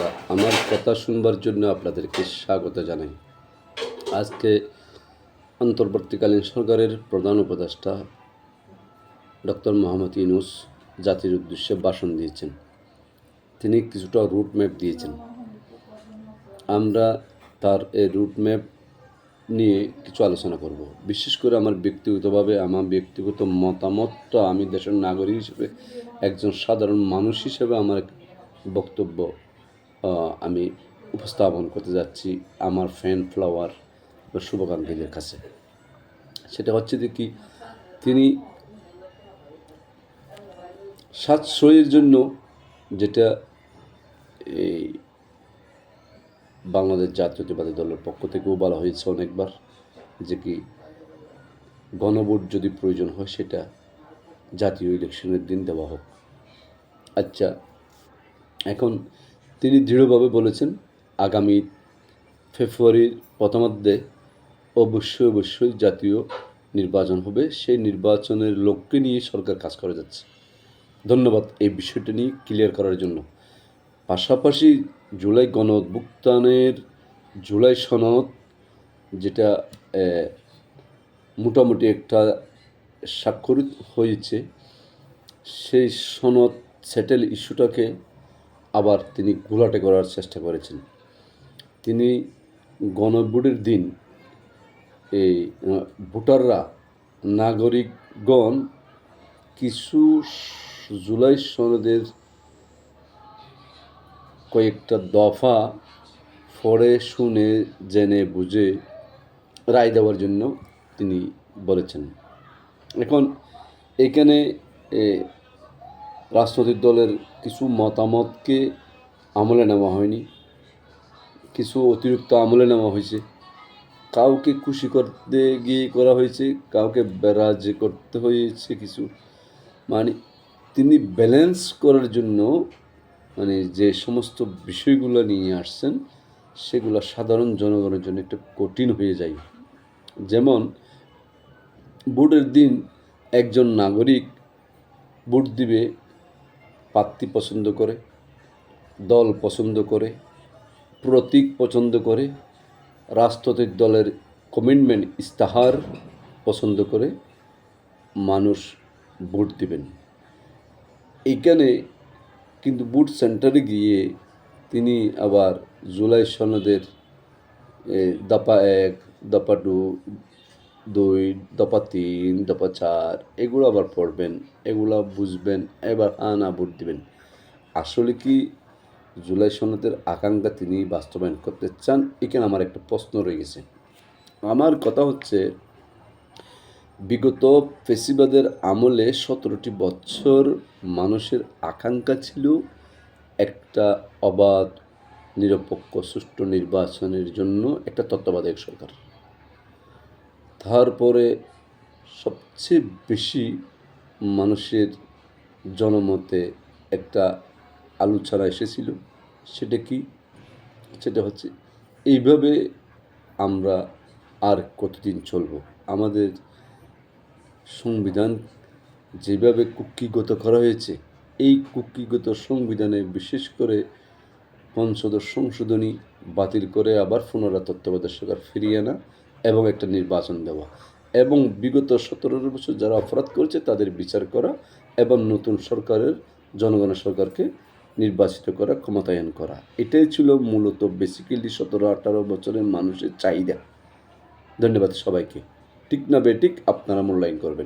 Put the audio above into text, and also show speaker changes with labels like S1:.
S1: রহমতুল্লাহ আমার কথা শুনবার জন্য আপনাদেরকে স্বাগত জানাই। আজকে অন্তর্বর্তীকালীন সরকারের প্রধান উপদেষ্টা ডক্টর মোহাম্মদ ইউনুস জাতির উদ্দেশ্যে ভাষণ দিয়েছেন। তিনি কিছুটা রুট ম্যাপ দিয়েছেন। আমরা তার এই রুট ম্যাপ নিয়ে কিছু আলোচনা করব। বিশেষ করে আমার ব্যক্তিগতভাবে, আমার ব্যক্তিগত মতামতটা আমি দেশের নাগরিক হিসেবে, একজন সাধারণ মানুষ হিসেবে আমার বক্তব্য আমি উপস্থাপন করতে যাচ্ছি আমার ফ্যান ফ্লাওয়ার বা শুভাকাঙ্ক্ষীদের কাছে। সেটা হচ্ছে যে কি, তিনি সাশ্রয়ের জন্য যেটা এই বাংলাদেশ জাতীয়তাবাদী দলের পক্ষ থেকেও বলা হয়েছে অনেকবার, যে কি গণভোট যদি প্রয়োজন হয় সেটা জাতীয় ইলেকশনের দিন দেওয়া হোক। আচ্ছা এখন তিনি দৃঢ়ভাবে বলেছেন, আগামী ফেব্রুয়ারির প্রথমার্ধে অবশ্যই অবশ্যই জাতীয় নির্বাচন হবে। সেই নির্বাচনের লক্ষ্যে নিয়ে সরকার কাজ করে যাচ্ছে। ধন্যবাদ এই বিষয়টা নিয়ে ক্লিয়ার করার জন্য। পাশাপাশি জুলাই গণ অভ্যুত্থানের জুলাই সনদ, যেটা মোটামুটি একটা স্বাক্ষরিত হয়েছে, সেই সনদ সেটেল ইস্যুটাকে আবার তিনি ঘোলাটে করার চেষ্টা করেছেন। তিনি গণভোটের দিন এই ভোটাররা, নাগরিকগণ কিছু জুলাই সনদের কয়েকটা দফা পড়ে শুনে, জেনে, বুঝে রায় দেওয়ার জন্য তিনি বলেছেন। এখন এখানে রাজনৈতিক দলের কিছু মতামতকে আমলে নেওয়া হয়নি, কিছু অতিরিক্ত আমলে নেওয়া হয়েছে। কাউকে খুশি করতে গিয়ে করা হয়েছে, কাউকে বেরাজ করতে হয়েছে কিছু। মানে তিনি ব্যালেন্স করার জন্য মানে যে সমস্ত বিষয়গুলো নিয়ে আসছেন, সেগুলো সাধারণ জনগণের জন্য একটু কঠিন হয়ে যায়। যেমন, ভোটের দিন একজন নাগরিক ভোট দিবে প্রার্থী পছন্দ করে, দল পছন্দ করে, প্রতীক পছন্দ করে রাজনৈতিক দলের কমিটমেন্ট ইস্তাহার পছন্দ করে মানুষ ভোট দিবেন। এইখানে কিন্তু বুট সেন্টারে গিয়ে তিনি আবার জুলাই সনদের দাপা এক দাপা টু দুই, দফা তিন, দফা চার, এগুলো আবার পড়বেন, এগুলো বুঝবেন, এবার আনা ভোট দিবেন। আসলে কি জুলাই সনদের আকাঙ্ক্ষা তিনি বাস্তবায়ন করতে চান এখানে আমার একটা প্রশ্ন রয়ে গেছে। আমার কথা হচ্ছে, বিগত ফেসিবাদের আমলে সতেরোটি বছর মানুষের আকাঙ্ক্ষা ছিল একটা অবাধ, নিরপেক্ষ, সুষ্ঠু নির্বাচনের জন্য একটা তত্ত্বাবধায়ক সরকার। তারপরে সবচেয়ে বেশি মানুষের জনমতে একটা আলোচনা এসেছিল। সেটা কি? সেটা হচ্ছে এইভাবে আমরা আর কতদিন চলব? আমাদের সংবিধান যেভাবে কুক্ষিগত করা হয়েছে, এই কুক্ষিগত সংবিধানে বিশেষ করে পঞ্চদশ সংশোধনী বাতিল করে আবার পুনরায় তত্ত্বাবধায়ক সরকার ফিরিয়ে আনা এবং একটা নির্বাচন দেওয়া। এবং বিগত সতেরো বছর যারা অপরাধ করেছে, তাদের বিচার করা এবং নতুন সরকারের, জনগণের সরকারকে নির্বাচিত করা, ক্ষমতায়ন করা। এটাই ছিল মূলত বেসিক্যালি সতেরো, আঠারো বছরের মানুষের চাহিদা। ধন্যবাদ সবাইকে। ঠিক না বেঠিক আপনারা মূল্যায়ন করবেন।